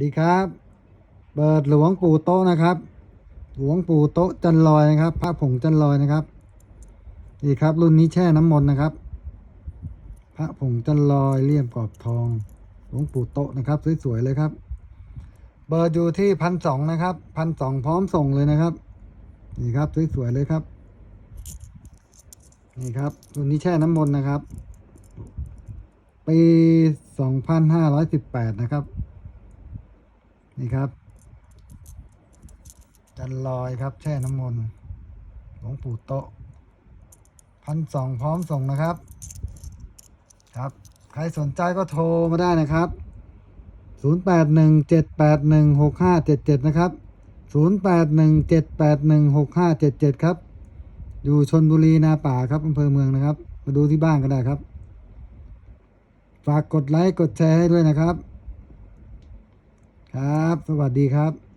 ดีครับ เปิดหลวงปู่โตนะครับ หลวงปู่โตจันลอยนะครับ พระผงจันลอยนะครับ นี่ครับ รุ่นนี้แช่น้ำมนต์นะครับ พระผงจันลอยเลี่ยมกรอบทอง หลวงปู่โตนะครับ สวยๆเลยครับ เบอร์อยู่ที่พันสองนะครับ พันสองพร้อมส่งเลยนะครับ นี่ครับสวยๆเลยครับ นี่ครับ รุ่นนี้แช่น้ำมนต์นะครับปีสองพันห้าร้อยสิบแปดนะครับ นี่ครับ จันลอยครับ แช่น้ำมนต์หลวงปู่โตะพันสองพร้อมส่งนะครับ ครับ ใครสนใจก็โทรมาได้นะครับ 0 8 1 7 8 1 6 5 7 7 นะครับ 0 8 1 7 8 1 6 5 7 7 ครับ อยู่ชนบุรีนาป่าครับอำเภอเมืองนะครับ มาดูที่บ้านก็ได้ครับ ฝากกดไลค์กดแชร์ให้ด้วยนะครับ ครับ สวัสดีครับ